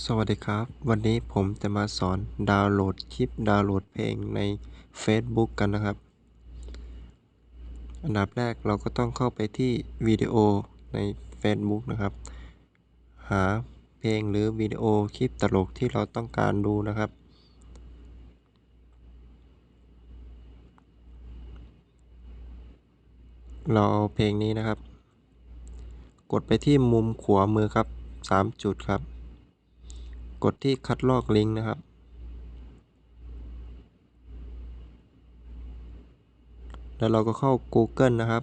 สวัสดีครับ วันนี้ผมจะมาสอนดาวน์โหลดคลิปดาวน์โหลดเพลงใน Facebook กันนะครับ อันดับแรกเราก็ต้องเข้าไปที่วิดีโอใน Facebook นะครับ หาเพลงหรือวิดีโอคลิปตลกที่เราต้องการดูนะครับ เราเอาเพลงนี้นะครับ กดไปที่มุมขวามือครับ 3 จุดครับ กดที่คัดลอกลิงก์นะครับ แล้วเราก็เข้า Google นะครับ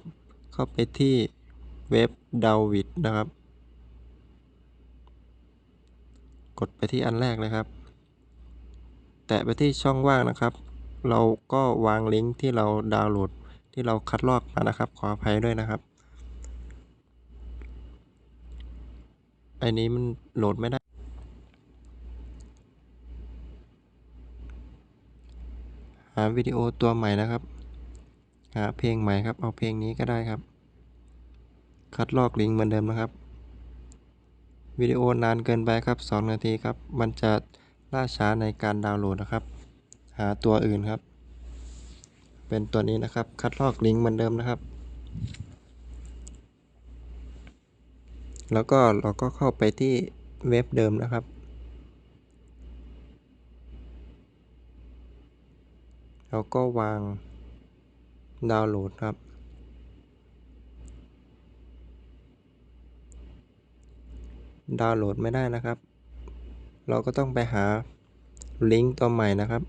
เข้าไปที่เว็บดาวิดนะครับ กดไปที่อันแรกเลยครับ แตะไปที่ช่องว่างนะครับ เราก็วางลิงก์ที่เราดาวน์โหลดที่เราคัดลอกมานะครับ ขออภัยด้วยนะครับ อันนี้มันโหลดไม่ได้ หาวิดีโอตัวใหม่นะครับ หาเพลงใหม่ครับ เอาเพลงนี้ก็ได้ครับ คัดลอกลิงก์เหมือนเดิมนะครับ วิดีโอนานเกินไปครับ 2 นาทีครับ มันจะล่าช้าในการดาวน์โหลดนะครับ หาตัวอื่นครับ เป็นตัวนี้นะครับ คัดลอกลิงก์เหมือนเดิมนะครับ แล้วก็เราก็เข้าไปที่เว็บเดิมนะครับ เราก็วางดาวน์โหลดครับ ดาวน์โหลดไม่ได้นะครับ เราก็ต้องไปหาลิงก์ตัวใหม่นะครับ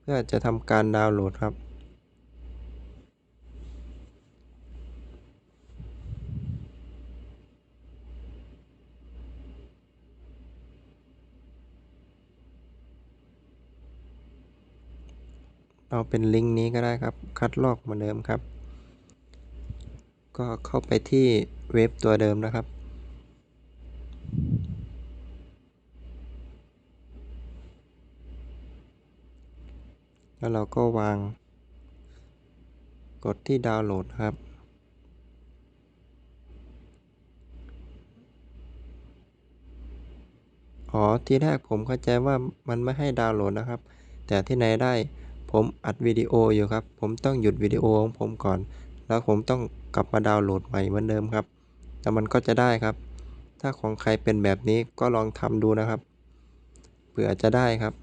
เพื่อจะทำการดาวน์โหลดครับ เอาเป็นลิงก์นี้ก็ได้ครับ คัดลอกเหมือนเดิมครับ ก็เข้าไปที่เว็บตัวเดิมนะครับ แล้วเราก็วาง กดที่ดาวน์โหลดครับอ๋อ ที่แรกผมเข้าใจว่ามันไม่ให้ดาวน์โหลดนะครับ แต่ที่ไหนได้ ผมอัดวิดีโออยู่ครับ ผมต้องหยุดวิดีโอของผมก่อน แล้วผมต้องกลับมาดาวน์โหลดใหม่เหมือนเดิมครับ แต่มันก็จะได้ครับ ถ้าของใครเป็นแบบนี้ก็ลองทำดูนะครับ เผื่อจะได้ครับ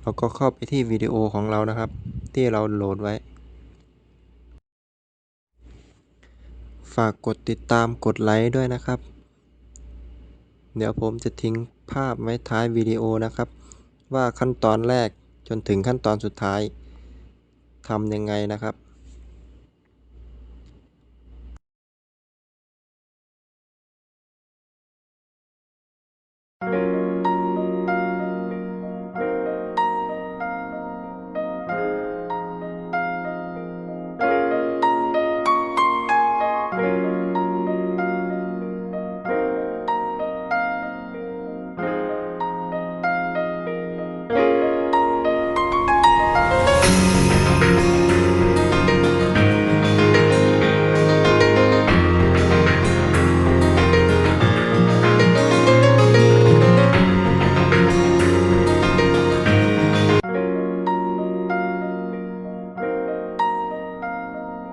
เราก็เข้าไปที่วิดีโอของเรานะครับ ที่เราโหลดไว้ ฝากกดติดตามกดไลค์ด้วยนะครับ เดี๋ยวผมจะทิ้งภาพไว้ท้ายวิดีโอนะครับ ว่าขั้นตอนแรก จนถึงขั้นตอนสุดท้ายทำยังไงนะครับ